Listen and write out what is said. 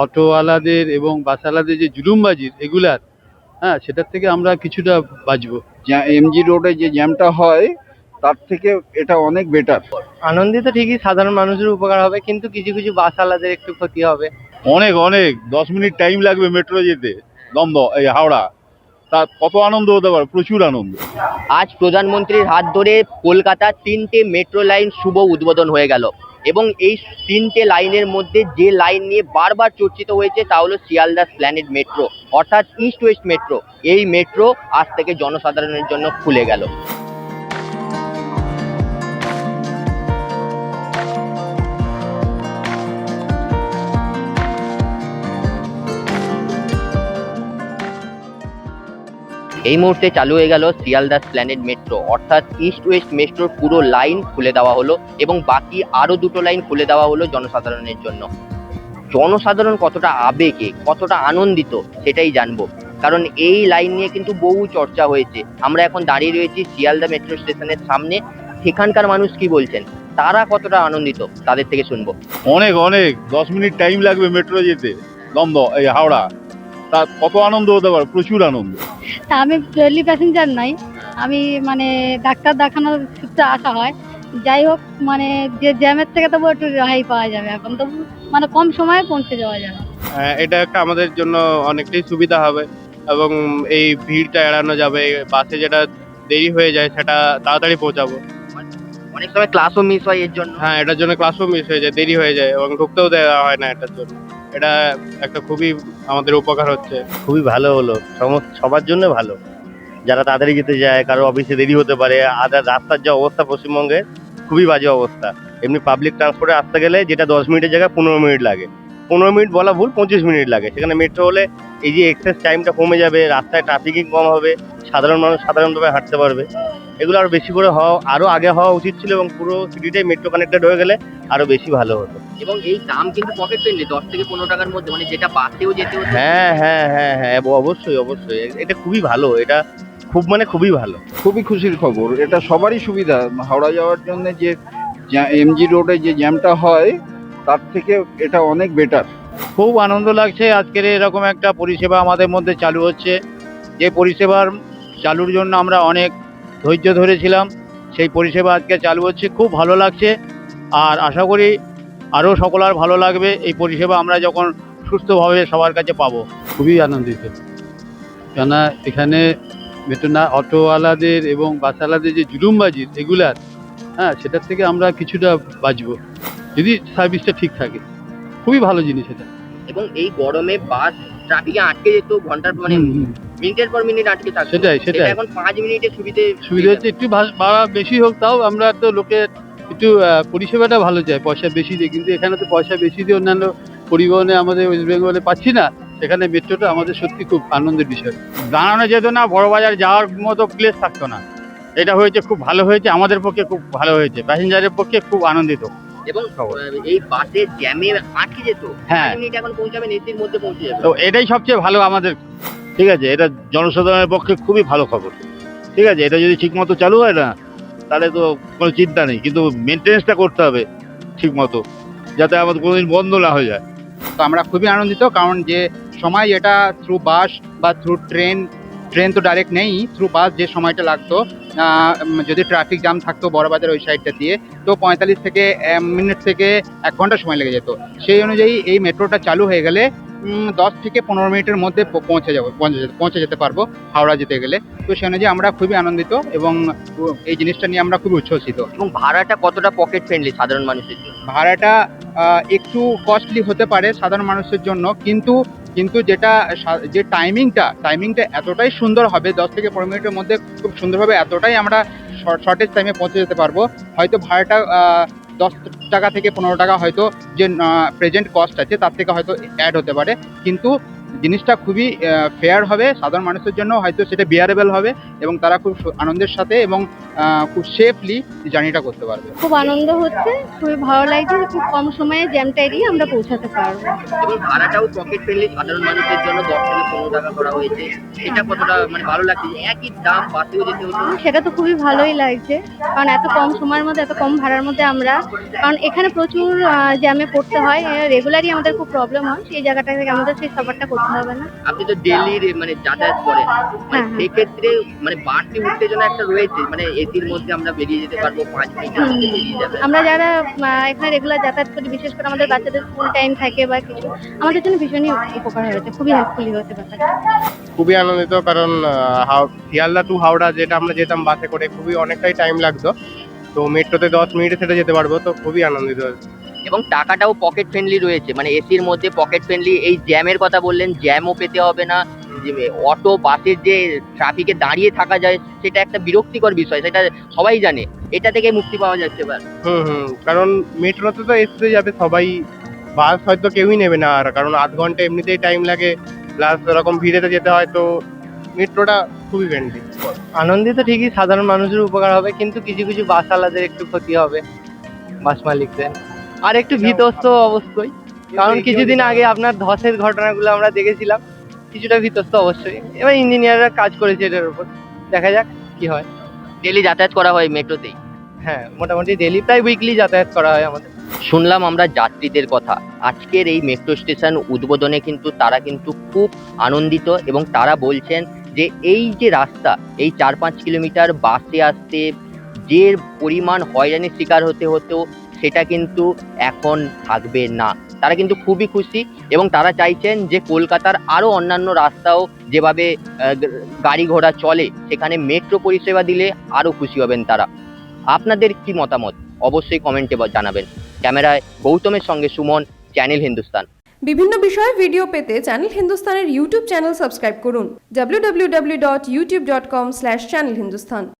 অটোওয়ালাদের এবং বাসওয়ালাদের যে জুলুমবাজির এগুলার হ্যাঁ সেটার থেকে আমরা কিছুটা বাঁচবো। এমজি রোডে যে জ্যামটা হয় তার থেকে এটা অনেক বেটার আনন্দিত ঠিকই সাধারণ মানুষের উপকার হবে কিন্তু কিছু কিছু বাসওয়ালাদের একটু ক্ষতি হবে। অনেক অনেক। দশ মিনিট টাইম লাগবে মেট্রো যেতে দমদম এই হাওড়া। তা কত আনন্দ হতে পারে? প্রচুর আনন্দ। আজ প্রধানমন্ত্রীর হাত ধরে কলকাতার তিনটে মেট্রো লাইন শুভ উদ্বোধন হয়ে গেল। এবং এই তিনটে লাইনের মধ্যে যে লাইন নিয়ে বারবার চর্চিত হয়েছে তা হলো শিয়ালদা স্প্ল্যানেড মেট্রো, অর্থাৎ ইস্ট ওয়েস্ট মেট্রো। এই মেট্রো আজ থেকে জনসাধারণের জন্য খুলে গেল। এই মুহূর্তে চালু হয়ে গেল শিয়ালদাস প্ল্যানেট মেট্রো। অর্থাৎ ইস্ট ওয়েস্ট মেট্রোর পুরো লাইন খুলে দেওয়া হলো এবং বাকি আরও দুটো লাইন খুলে দেওয়া হলো জনসাধারণের জন্য। জনসাধারণ কতটা আবেগে, কতটা আনন্দিত সেটাই জানব। কারণ এই লাইন নিয়ে কিন্তু বহু চর্চা হয়েছে। আমরা এখন দাঁড়িয়ে রয়েছি শিয়ালদা মেট্রো স্টেশনের সামনে। সেখানকার মানুষ কি বলছেন? তারা কতটা আনন্দিত তাদের থেকে শুনব। অনেক অনেক। দশ মিনিট টাইম লাগবে মেট্রো যেতে। দমদম, এই হাওড়া। তা কত আনন্দ হতে পারে? প্রচুর আনন্দ। তা আমি ডেলি প্যাসেঞ্জার নই। আমি মানে ডাক্তার দেখানোর সূত্রে আসা হয়। যাই হোক মানে যে জ্যামের থেকে তবু একটু রেহাই পাওয়া যাবে এখন। তবু মানে কম সময়ে পৌঁছে যাওয়া যাবে। হ্যাঁ, এটা একটা আমাদের জন্য অনেকটাই সুবিধা হবে এবং এই ভিড়টা এড়ানো যাবে। বাসে যেটা দেরি হয়ে যায় সেটা তাড়াতাড়ি পৌঁছাবো। অনেক সময় ক্লাসও মিস হয় এর জন্য। হ্যাঁ এটার জন্য ক্লাসও মিস হয়ে যায় দেরি হয়ে যায় এবং ঢুকতেও দেওয়া হয় না এটার জন্য। এটা একটা খুবই আমাদের উপকার হচ্ছে। খুবই ভালো হলো। সবার জন্য ভালো। যারা তাড়াতাড়ি যেতে যায়, কারও অফিসে দেরি হতে পারে, আদার রাস্তার যে অবস্থা পশ্চিমবঙ্গে, খুবই বাজে অবস্থা। এমনি পাবলিক ট্রান্সপোর্টে আসতে গেলে যেটা দশ মিনিটের জায়গায় পনেরো মিনিট লাগে। পনেরো মিনিট বলা ভুল, পঁচিশ মিনিট লাগে। সেখানে মেট্রো হলে এই যে এক্সেস টাইমটা কমে যাবে, রাস্তায় ট্রাফিকিং কম হবে, সাধারণ মানুষ সাধারণভাবে হাঁটতে পারবে। এগুলো আরও বেশি করে হওয়া আরও আগে হওয়া উচিত ছিল এবং পুরো সিটিটাই মেট্রো কানেক্টেড হয়ে গেলে আরও বেশি ভালো হতো। এবং এই দাম কিন্তু পকেট ফ্রেন্ডলি দশ থেকে পনেরো টাকার মধ্যে মানে যেটা বাসেও যেতে হ্যাঁ হ্যাঁ হ্যাঁ হ্যাঁ অবশ্যই অবশ্যই। এটা খুবই ভালো এটা খুব মানে খুবই ভালো। খুবই খুশির খবর এটা সবারই সুবিধা। হাওড়া যাওয়ার জন্য যে এমজি রোডে যে জ্যামটা হয় তার থেকে এটা অনেক বেটার খুব আনন্দ লাগছে আজকের এরকম একটা পরিষেবা আমাদের মধ্যে চালু হচ্ছে। যে পরিষেবার চালুর জন্য আমরা অনেক ধৈর্য ধরেছিলাম সেই পরিষেবা আজকে চালু হচ্ছে খুব ভালো লাগছে। আর আশা করি আরও সকলার ভালো লাগবে এই পরিষেবা আমরা যখন সুস্থভাবে সবার কাছে পাবো। খুবই আনন্দিত। কেননা এখানে বেতনা অটোওয়ালাদের এবং বাসওয়ালাদের যে জুলুমবাজির এগুলার হ্যাঁ সেটার থেকে আমরা কিছুটা বাঁচবো। যদি সার্ভিসটা ঠিক থাকে। খুবই ভালো জিনিস এটা। এবং এই গরমে বাস ট্রাফিকে আটকে যেত ঘণ্টার মানে। মিনিটের পর মিনিট আটকে থাকতো। সেটাই, সেটাই। এখন পাঁচ মিনিটে সুবিধে সুবিধা হচ্ছে একটু ভাড়া বেশি হোক তাও আমরা তো লোকের একটু পরিষেবাটা ভালো চাই পয়সা বেশি দিয়ে। কিন্তু এখানে তো পয়সা বেশি দিয়ে অন্যান্য পরিবহনে আমাদের ওয়েস্ট বেঙ্গলে পাচ্ছি না। সেখানে মেট্রোটা আমাদের সত্যি খুব আনন্দের বিষয়। দাঁড়ানো যেত না বড় বাজার যাওয়ার মতো প্লেস থাকতো না। এটা হয়েছে খুব ভালো হয়েছে আমাদের পক্ষে খুব ভালো হয়েছে। প্যাসেঞ্জারের পক্ষে খুব আনন্দিত। এবং এই জ্যামে আটকে যেত হ্যাঁ। এখন পৌঁছাবেন এসির মধ্যে পৌঁছে যাবে। তো এটাই সবচেয়ে ভালো আমাদের। ঠিক আছে এটা জনসাধারণের পক্ষে খুবই ভালো খবর। ঠিক আছে এটা যদি ঠিক মতো চালু হয় না তাহলে তো কোনো চিন্তা নেই, কিন্তু মেনটেনেন্সটা করতে হবে ঠিক মতো যাতে আমাদের কোনোদিন বন্ধ না হয়ে যায়। তো আমরা খুবই আনন্দিত, কারণ যে সময় এটা থ্রু বাস বা থ্রু ট্রেন ট্রেন তো ডাইরেক্ট নেই থ্রু বাস যে সময়টা লাগতো যদি ট্রাফিক জ্যাম থাকতো বড়বাজার ওই সাইডটা দিয়ে, তো পঁয়তাল্লিশ থেকে মিনিট থেকে এক ঘণ্টা সময় লেগে যেত। সেই অনুযায়ী এই মেট্রোটা চালু হয়ে গেলে দশ থেকে পনেরো মিনিটের মধ্যে পৌঁছে যাব পৌঁছে যেতে- পৌঁছে যেতে পারব হাওড়া যেতে গেলে। তো সেই অনুযায়ী আমরা খুবই আনন্দিত এবং এই জিনিসটা নিয়ে আমরা খুবই উচ্ছ্বসিত। এবং ভাড়াটা কতটা পকেট ফ্রেন্ডলি সাধারণ মানুষের জন্য? ভাড়াটা একটু কস্টলি হতে পারে সাধারণ মানুষের জন্য কিন্তু কিন্তু যেটা সা- যে টাইমিংটা টাইমিংটা এতটাই সুন্দর হবে দশ থেকে পনেরো মিনিটের মধ্যে খুব সুন্দরভাবে এতটাই আমরা শর্টেজ টাইমে পৌঁছে যেতে পারব। হয়তো ভাড়াটা দশ টাকা থেকে পনেরো টাকা হয়তো যে প্রেজেন্ট কস্ট আছে, তার থেকে হয়তো অ্যাড হতে পারে। কিন্তু জিনিসটা খুবই ফেয়ার হবে। সাধারণ মানুষের জন্য হয়তো সেটা বিয়ারেবল হবে এবং তারা খুব আনন্দের সাথে এবং আহ, খুব সেফলি জার্নিটা করতে পারবে। খুব আনন্দ হচ্ছে খুবই ভালো লাগছে খুব কম সময়ে জ্যামটা এড়িয়ে আমরা পৌঁছাতে পারব। এবং ভাড়াটাও পকেট ফ্রেন্ডলি সাধারণ মানুষের জন্য দশ থেকে পনেরো টাকা করা হয়েছে। এটা কতটা মানে ভালো লাগছে একই দাম বাসেও যেতে হতো? সেটা তো খুবই ভালোই লাগছে কারণ এত কম সময়ের মধ্যে এত কম ভাড়ার মধ্যে আমরা কারণ এখানে প্রচুর জ্যামে পড়তে হয় রেগুলারই আমাদের খুব প্রবলেম হয় সেই জায়গাটা থেকে আমাদের সেই সাফারটা হবে না? আপনি তো ডেলি মানে যাতায়াত করেন। মানে হ্যাঁ। সেক্ষেত্রে মানে বাড়তি উত্তেজনা একটা রয়েছে। মানে এসির মধ্যে আমরা বেরিয়ে যেতে পারব পাঁচ মধ্যে বেরিয়ে যাবে। আমরা যারা এখানে রেগুলার যাতায়াত করি বিশেষ করে আমাদের বাচ্চাদের স্কুল টাইম থাকে বা কিছু আমাদের জন্য ভীষণই উপকার হয়েছে খুবই হেল্পফুলি হতে ব্যাপারটা। খুবই আনন্দিত কারণ হাও- শিয়ালদা টু হাওড়া যেটা আমরা যেতাম বাসে করে খুবই অনেকটাই টাইম লাগতো। তো মেট্রোতে দশ মিনিটে সেটা যেতে পারব তো খুবই আনন্দিত এবং টাকাটাও পকেট ফ্রেন্ডলি রয়েছে। মানে এসির মধ্যে পকেট ফ্রেন্ডলি এই জ্যামের কথা বললেন জ্যামও পেতে হবে না। যে অটো বাসের যে ট্রাফিকে দাঁড়িয়ে থাকা যায় সেটা একটা বিরক্তিকর বিষয় সেটা সবাই জানে। এটা থেকে মুক্তি পাওয়া যাচ্ছে এবার হুম হুম কারণ মেট্রোতে তো এসতে যাবে সবাই বাস হয়তো কেউই নেবে না আর। কারণ আধ ঘণ্টা এমনিতেই টাইম লাগে প্লাস ওরকম ভিড়েতে যেতে হয় তো মেট্রোটা খুবই ফ্রেন্ডলি আনন্দিত ঠিকই সাধারণ মানুষের উপকার হবে কিন্তু কিছু কিছু বাসওয়ালাদের একটু ক্ষতি হবে বাস মালিকদের। আর একটু ভীতস্ত অবশ্যই। কারণ কিছুদিন আগে আপনার ধসের ঘটনাগুলো আমরা দেখেছিলাম কিছুটা ভীতস্ত অবশ্যই। এবার ইঞ্জিনিয়াররা কাজ করেছে এটার উপর। দেখা যাক কি হয়। ডেলি যাতায়াত করা হয় মেট্রোতেই। হ্যাঁ মোটামুটি ডেলি প্রায় উইকলি যাতায়াত করা হয় আমাদের। শুনলাম আমরা যাত্রীদের কথা। আজকের এই মেট্রো স্টেশন উদ্বোধনে কিন্তু তারা কিন্তু খুব আনন্দিত এবং তারা বলছেন যে এই যে রাস্তা এই চার পাঁচ কিলোমিটার বাসে আসতে যে পরিমাণ হয়রানির শিকার হতে হতো সেটা কিন্তু এখন থাকবে না। তারা কিন্তু খুবই খুশি এবং তারা চাইছেন যে কলকাতার আরও অন্যান্য রাস্তাও যেভাবে গাড়ি ঘোড়া চলে, সেখানে মেট্রো পরিষেবা দিলে আরও খুশি হবেন তারা। আপনাদের কি মতামত? অবশ্যই কমেন্টে জানাবেন। ক্যামেরায় গৌতমের সঙ্গে সুমন, চ্যানেল হিন্দুস্তান। বিভিন্ন বিষয়ে ভিডিও পেতে চ্যানেল হিন্দুস্তানের ইউটিউব চ্যানেল সাবস্ক্রাইব করুন। www.youtube.com/channelhindustan